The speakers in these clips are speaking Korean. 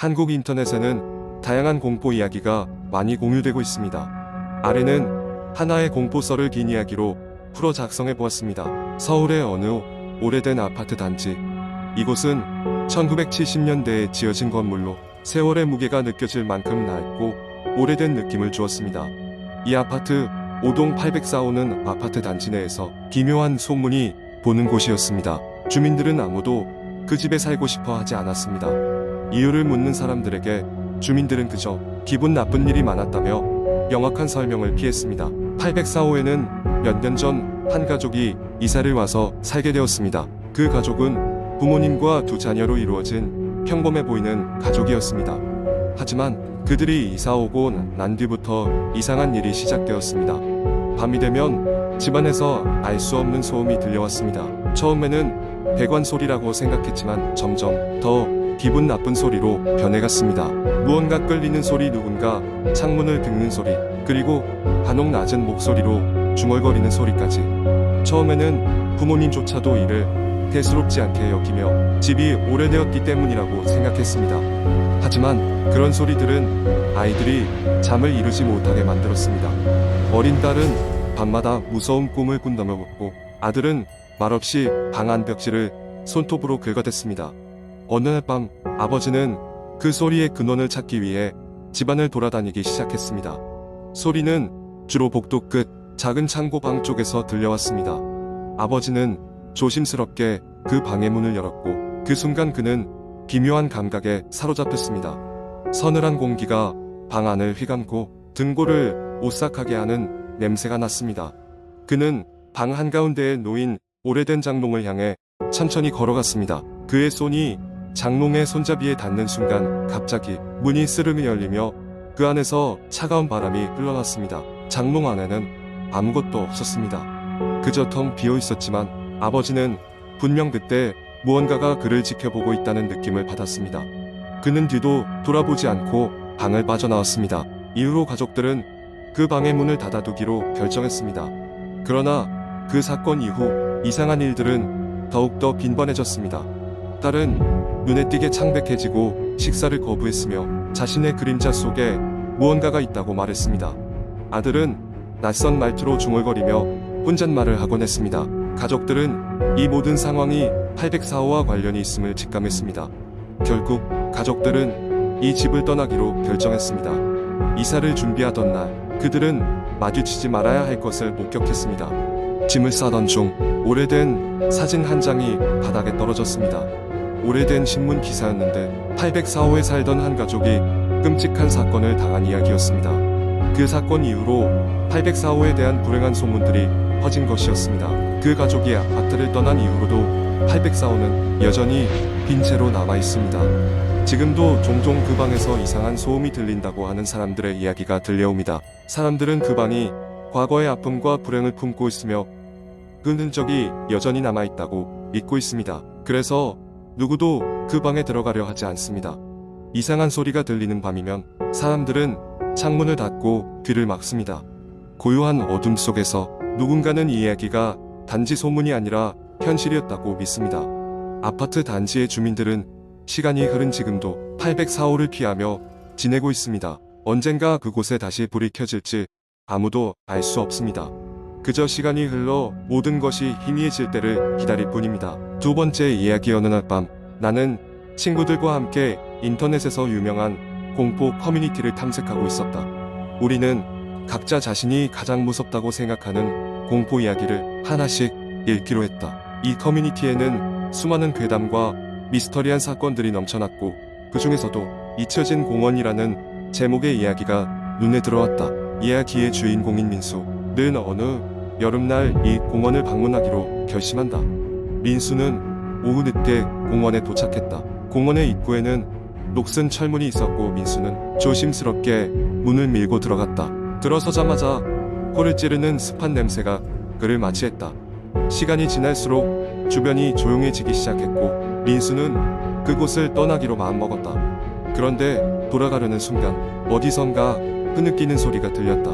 한국 인터넷에는 다양한 공포 이야기가 많이 공유되고 있습니다. 아래는 하나의 공포썰을 긴 이야기로 풀어 작성해 보았습니다. 서울의 어느 오래된 아파트 단지. 이곳은 1970년대에 지어진 건물로 세월의 무게가 느껴질 만큼 낡고 오래된 느낌을 주었습니다. 이 아파트 5동 804호는 아파트 단지 내에서 기묘한 소문이 보는 곳이었습니다. 주민들은 아무도 그 집에 살고 싶어 하지 않았습니다. 이유를 묻는 사람들에게 주민들은 그저 기분 나쁜 일이 많았다며 명확한 설명을 피했습니다. 804호에는 몇 년 전 한 가족이 이사를 와서 살게 되었습니다. 그 가족은 부모님과 두 자녀로 이루어진 평범해 보이는 가족이었습니다. 하지만 그들이 이사 오고 난 뒤부터 이상한 일이 시작되었습니다. 밤이 되면 집안에서 알 수 없는 소음이 들려왔습니다. 처음에는 배관 소리라고 생각했지만 점점 더 기분 나쁜 소리로 변해갔습니다. 무언가 끌리는 소리, 누군가 창문을 긁는 소리, 그리고 간혹 낮은 목소리로 중얼거리는 소리까지. 처음에는 부모님조차도 이를 대수롭지 않게 여기며 집이 오래되었기 때문이라고 생각했습니다. 하지만 그런 소리들은 아이들이 잠을 이루지 못하게 만들었습니다. 어린 딸은 밤마다 무서운 꿈을 꾼다며 묻고 아들은 말없이 방안 벽지를 손톱으로 긁어댔습니다. 어느 날 밤 아버지는 그 소리의 근원을 찾기 위해 집안을 돌아다니기 시작했습니다. 소리는 주로 복도 끝 작은 창고 방 쪽에서 들려왔습니다. 아버지는 조심스럽게 그 방의 문을 열었고 그 순간 그는 기묘한 감각에 사로잡혔습니다. 서늘한 공기가 방 안을 휘감고 등골을 오싹하게 하는 냄새가 났습니다. 그는 방 한가운데에 놓인 오래된 장롱을 향해 천천히 걸어갔습니다. 그의 손이 장롱의 손잡이에 닿는 순간 갑자기 문이 스르르 열리며 그 안에서 차가운 바람이 흘러났습니다. 장롱 안에는 아무것도 없었습니다. 그저 텅 비어 있었지만 아버지는 분명 그때 무언가가 그를 지켜보고 있다는 느낌을 받았습니다. 그는 뒤도 돌아보지 않고 방을 빠져나왔습니다. 이후로 가족들은 그 방의 문을 닫아두기로 결정했습니다. 그러나 그 사건 이후 이상한 일들은 더욱더 빈번해졌습니다. 딸은 눈에 띄게 창백해지고 식사를 거부했으며 자신의 그림자 속에 무언가가 있다고 말했습니다. 아들은 낯선 말투로 중얼거리며 혼잣말을 하곤 했습니다. 가족들은 이 모든 상황이 804호와 관련이 있음을 직감했습니다. 결국 가족들은 이 집을 떠나기로 결정했습니다. 이사를 준비하던 날 그들은 마주치지 말아야 할 것을 목격했습니다. 짐을 싸던 중 오래된 사진 한 장이 바닥에 떨어졌습니다. 오래된 신문 기사였는데 804호에 살던 한 가족이 끔찍한 사건을 당한 이야기였습니다. 그 사건 이후로 804호에 대한 불행한 소문들이 퍼진 것이었습니다. 그 가족이 아파트를 떠난 이후로도 804호는 여전히 빈 채로 남아 있습니다. 지금도 종종 그 방에서 이상한 소음이 들린다고 하는 사람들의 이야기가 들려옵니다. 사람들은 그 방이 과거의 아픔과 불행을 품고 있으며 그 흔적이 여전히 남아 있다고 믿고 있습니다. 그래서 누구도 그 방에 들어가려 하지 않습니다. 이상한 소리가 들리는 밤이면 사람들은 창문을 닫고 귀를 막습니다. 고요한 어둠 속에서 누군가는 이 이야기가 단지 소문이 아니라 현실이었다고 믿습니다. 아파트 단지의 주민들은 시간이 흐른 지금도 804호를 피하며 지내고 있습니다. 언젠가 그곳에 다시 불이 켜질지 아무도 알 수 없습니다. 그저 시간이 흘러 모든 것이 희미해질 때를 기다릴 뿐입니다. 두 번째 이야기 어느 날 밤 나는 친구들과 함께 인터넷에서 유명한 공포 커뮤니티를 탐색하고 있었다. 우리는 각자 자신이 가장 무섭다고 생각하는 공포 이야기를 하나씩 읽기로 했다. 이 커뮤니티에는 수많은 괴담과 미스터리한 사건들이 넘쳐났고 그 중에서도 잊혀진 공원이라는 제목의 이야기가 눈에 들어왔다. 이야기의 주인공인 민수. 는 어느 여름날 이 공원을 방문하기로 결심한다. 민수는 오후 늦게 공원에 도착했다. 공원의 입구에는 녹슨 철문이 있었고 민수는 조심스럽게 문을 밀고 들어갔다. 들어서자마자 코를 찌르는 습한 냄새가 그를 마취했다. 시간이 지날수록 주변이 조용해지기 시작했고 민수는 그곳을 떠나기로 마음먹었다. 그런데 돌아가려는 순간 어디선가 흐느끼는 소리가 들렸다.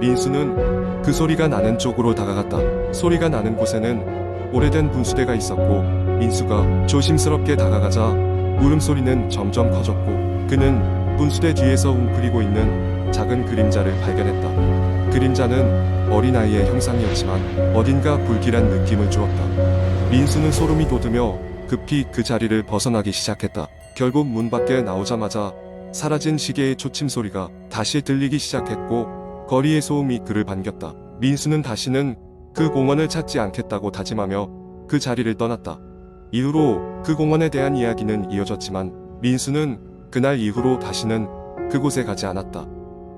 민수는 그 소리가 나는 쪽으로 다가갔다. 소리가 나는 곳에는 오래된 분수대가 있었고 민수가 조심스럽게 다가가자 울음소리는 점점 커졌고 그는 분수대 뒤에서 웅크리고 있는 작은 그림자를 발견했다. 그림자는 어린아이의 형상이었지만 어딘가 불길한 느낌을 주었다. 민수는 소름이 돋으며 급히 그 자리를 벗어나기 시작했다. 결국 문 밖에 나오자마자 사라진 시계의 초침 소리가 다시 들리기 시작했고 거리의 소음이 그를 반겼다. 민수는 다시는 그 공원을 찾지 않겠다고 다짐하며 그 자리를 떠났다. 이후로 그 공원에 대한 이야기는 이어졌지만 민수는 그날 이후로 다시는 그곳에 가지 않았다.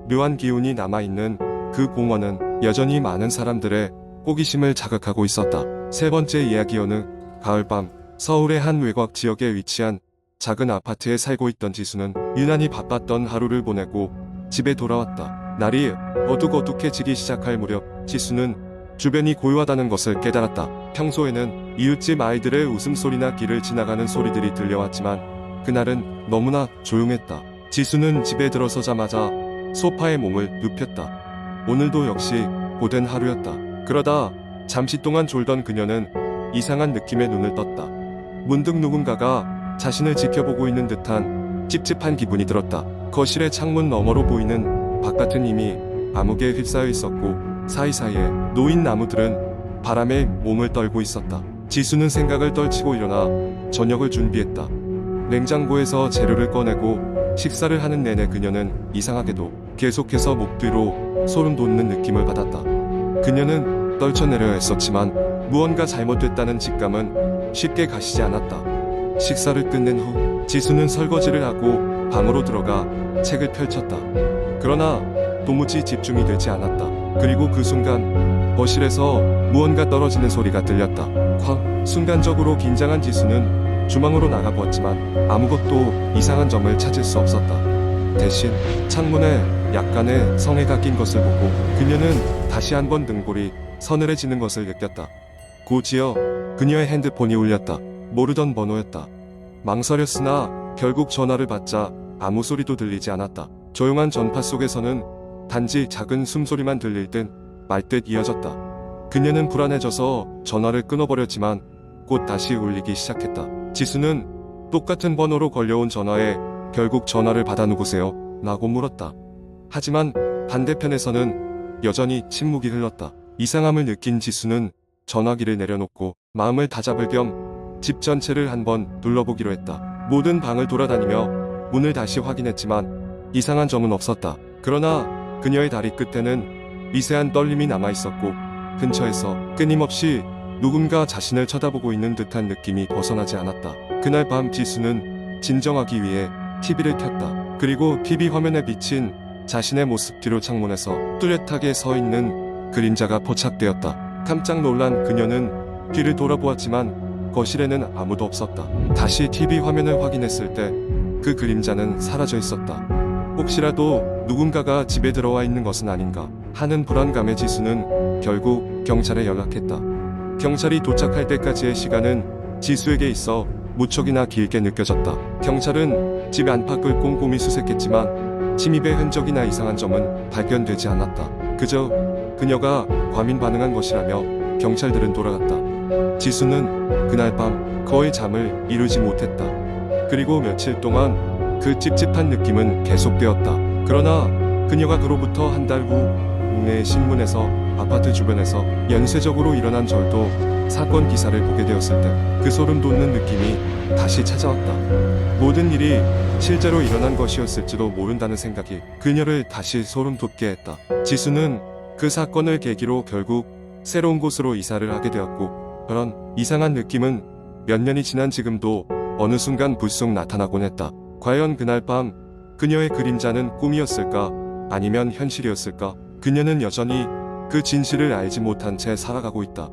묘한 기운이 남아있는 그 공원은 여전히 많은 사람들의 호기심을 자극하고 있었다. 세 번째 이야기어는 가을밤 서울의 한 외곽 지역에 위치한 작은 아파트에 살고 있던 지수는 유난히 바빴던 하루를 보내고 집에 돌아왔다. 날이 어둑어둑해지기 시작할 무렵 지수는 주변이 고요하다는 것을 깨달았다. 평소에는 이웃집 아이들의 웃음소리나 길을 지나가는 소리들이 들려왔지만 그날은 너무나 조용했다. 지수는 집에 들어서자마자 소파에 몸을 눕혔다. 오늘도 역시 고된 하루였다. 그러다 잠시 동안 졸던 그녀는 이상한 느낌에 눈을 떴다. 문득 누군가가 자신을 지켜보고 있는 듯한 찝찝한 기분이 들었다. 거실의 창문 너머로 보이는 바깥은 이미 암흑에 휩싸여 있었고 사이사이에 놓인 나무들은 바람에 몸을 떨고 있었다. 지수는 생각을 떨치고 일어나 저녁을 준비했다. 냉장고에서 재료를 꺼내고 식사를 하는 내내 그녀는 이상하게도 계속해서 목 뒤로 소름 돋는 느낌을 받았다. 그녀는 떨쳐내려 했었지만 무언가 잘못됐다는 직감은 쉽게 가시지 않았다. 식사를 끝낸 후 지수는 설거지를 하고 방으로 들어가 책을 펼쳤다. 그러나 도무지 집중이 되지 않았다. 그리고 그 순간 거실에서 무언가 떨어지는 소리가 들렸다. 쾅! 순간적으로 긴장한 지수는 주방으로 나가보았지만 아무것도 이상한 점을 찾을 수 없었다. 대신 창문에 약간의 성에가 낀 것을 보고 그녀는 다시 한번 등골이 서늘해지는 것을 느꼈다. 고지어 그녀의 핸드폰이 울렸다. 모르던 번호였다. 망설였으나 결국 전화를 받자 아무 소리도 들리지 않았다. 조용한 전파 속에서는 단지 작은 숨소리만 들릴 듯말듯 이어졌다. 그녀는 불안해져서 전화를 끊어버렸지만 곧 다시 울리기 시작했다. 지수는 똑같은 번호로 걸려온 전화에 결국 전화를 받아 누구세요? 라고 물었다. 하지만 반대편에서는 여전히 침묵이 흘렀다. 이상함을 느낀 지수는 전화기를 내려놓고 마음을 다잡을 겸 집 전체를 한번 둘러보기로 했다. 모든 방을 돌아다니며 문을 다시 확인했지만 이상한 점은 없었다. 그러나 그녀의 다리 끝에는 미세한 떨림이 남아 있었고 근처에서 끊임없이 누군가 자신을 쳐다보고 있는 듯한 느낌이 벗어나지 않았다. 그날 밤 지수는 진정하기 위해 TV를 켰다. 그리고 TV 화면에 비친 자신의 모습 뒤로 창문에서 뚜렷하게 서 있는 그림자가 포착되었다. 깜짝 놀란 그녀는 뒤를 돌아보았지만 거실에는 아무도 없었다. 다시 TV 화면을 확인했을 때 그 그림자는 사라져 있었다. 혹시라도 누군가가 집에 들어와 있는 것은 아닌가 하는 불안감의 지수는 결국 경찰에 연락했다. 경찰이 도착할 때까지의 시간은 지수에게 있어 무척이나 길게 느껴졌다. 경찰은 집 안팎을 꼼꼼히 수색했지만 침입의 흔적이나 이상한 점은 발견되지 않았다. 그저 그녀가 과민 반응한 것이라며 경찰들은 돌아갔다. 지수는 그날 밤 거의 잠을 이루지 못했다. 그리고 며칠 동안 그 찝찝한 느낌은 계속되었다. 그러나 그녀가 그로부터 한 달후 국내 신문에서 아파트 주변에서 연쇄적으로 일어난 절도 사건 기사를 보게 되었을 때 그 소름 돋는 느낌이 다시 찾아왔다. 모든 일이 실제로 일어난 것이었을지도 모른다는 생각이 그녀를 다시 소름 돋게 했다. 지수는 그 사건을 계기로 결국 새로운 곳으로 이사를 하게 되었고 그런 이상한 느낌은 몇 년이 지난 지금도 어느 순간 불쑥 나타나곤 했다. 과연 그날 밤 그녀의 그림자는 꿈이었을까 아니면 현실이었을까? 그녀는 여전히 그 진실을 알지 못한 채 살아가고 있다.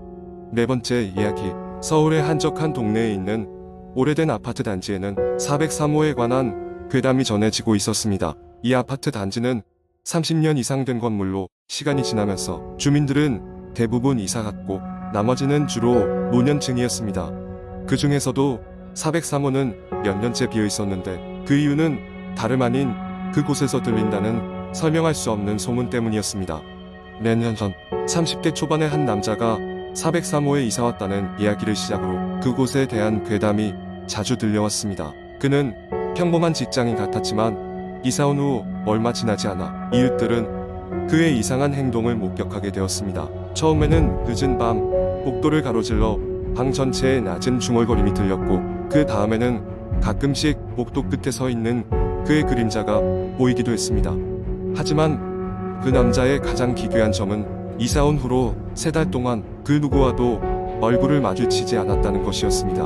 네 번째 이야기. 서울의 한적한 동네에 있는 오래된 아파트 단지에는 403호에 관한 괴담이 전해지고 있었습니다. 이 아파트 단지는 30년 이상 된 건물로 시간이 지나면서 주민들은 대부분 이사 갔고 나머지는 주로 노년층이었습니다. 그 중에서도 403호는 몇 년째 비어 있었는데 그 이유는 다름 아닌 그곳에서 들린다는 설명할 수 없는 소문 때문이었습니다. 몇 년 전 30대 초반의 한 남자가 403호에 이사 왔다는 이야기를 시작으로 그곳에 대한 괴담이 자주 들려왔습니다. 그는 평범한 직장인 같았지만 이사 온 후 얼마 지나지 않아 이웃들은 그의 이상한 행동을 목격하게 되었습니다. 처음에는 늦은 밤 복도를 가로질러 방 전체에 낮은 중얼거림이 들렸고 그 다음에는 가끔씩 복도 끝에 서 있는 그의 그림자가 보이기도 했습니다. 하지만 그 남자의 가장 기괴한 점은 이사 온 후로 세 달 동안 그 누구와도 얼굴을 마주치지 않았다는 것이었습니다.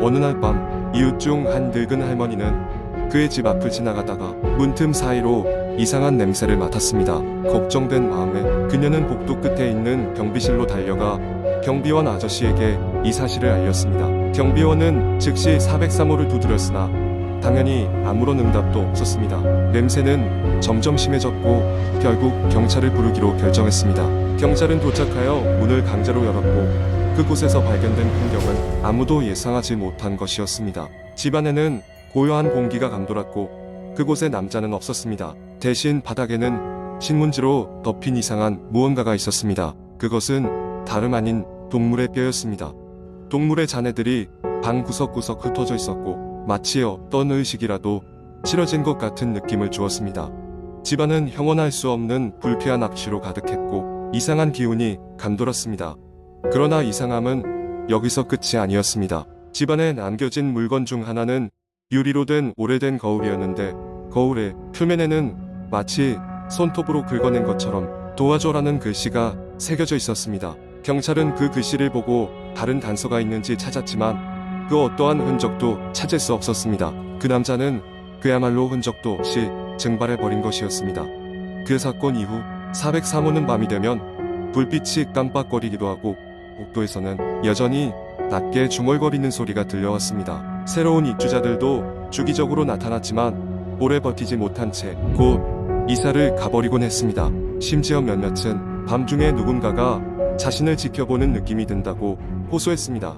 어느 날 밤 이웃 중 한 늙은 할머니는 그의 집 앞을 지나가다가 문틈 사이로 이상한 냄새를 맡았습니다. 걱정된 마음에 그녀는 복도 끝에 있는 경비실로 달려가 경비원 아저씨에게 이 사실을 알렸습니다. 경비원은 즉시 403호를 두드렸으나 당연히 아무런 응답도 없었습니다. 냄새는 점점 심해졌고 결국 경찰을 부르기로 결정했습니다. 경찰은 도착하여 문을 강제로 열었고 그곳에서 발견된 풍경은 아무도 예상하지 못한 것이었습니다. 집안에는 고요한 공기가 감돌았고 그곳에 남자는 없었습니다. 대신 바닥에는 신문지로 덮인 이상한 무언가가 있었습니다. 그것은 다름 아닌 동물의 뼈였습니다. 동물의 잔해들이 방 구석구석 흩어져 있었고 마치 어떤 의식이라도 치러진 것 같은 느낌을 주었습니다. 집안은 형언할 수 없는 불쾌한 악취로 가득했고 이상한 기운이 감돌았습니다. 그러나 이상함은 여기서 끝이 아니었습니다. 집안에 남겨진 물건 중 하나는 유리로 된 오래된 거울이었는데 거울의 표면에는 마치 손톱으로 긁어낸 것처럼 도와줘라는 글씨가 새겨져 있었습니다. 경찰은 그 글씨를 보고 다른 단서가 있는지 찾았지만 그 어떠한 흔적도 찾을 수 없었습니다. 그 남자는 그야말로 흔적도 없이 증발해버린 것이었습니다. 그 사건 이후 403호는 밤이 되면 불빛이 깜빡거리기도 하고 복도에서는 여전히 낮게 중얼거리는 소리가 들려왔습니다. 새로운 입주자들도 주기적으로 나타났지만 오래 버티지 못한 채 곧 이사를 가버리곤 했습니다. 심지어 몇몇은 밤중에 누군가가 자신을 지켜보는 느낌이 든다고 호소했습니다.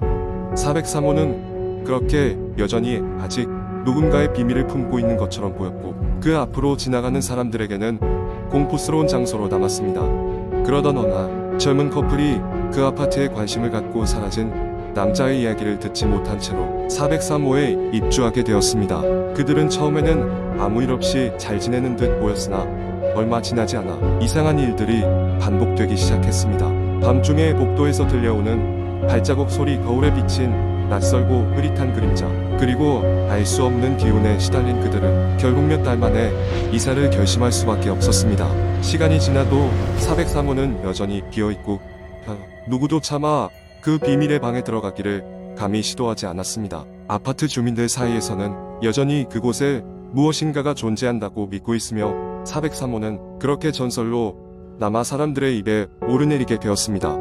403호는 그렇게 여전히 아직 누군가의 비밀을 품고 있는 것처럼 보였고 그 앞으로 지나가는 사람들에게는 공포스러운 장소로 남았습니다. 그러던 어느 날 젊은 커플이 그 아파트에 관심을 갖고 사라진 남자의 이야기를 듣지 못한 채로 403호에 입주하게 되었습니다. 그들은 처음에는 아무 일 없이 잘 지내는 듯 보였으나 얼마 지나지 않아 이상한 일들이 반복되기 시작했습니다. 밤중에 복도에서 들려오는 발자국 소리 거울에 비친 낯설고 흐릿한 그림자 그리고 알 수 없는 기운에 시달린 그들은 결국 몇 달 만에 이사를 결심할 수밖에 없었습니다. 시간이 지나도 403호는 여전히 비어있고 누구도 차마 그 비밀의 방에 들어가기를 감히 시도하지 않았습니다. 아파트 주민들 사이에서는 여전히 그곳에 무엇인가가 존재한다고 믿고 있으며 403호는 그렇게 전설로 남아 사람들의 입에 오르내리게 되었습니다.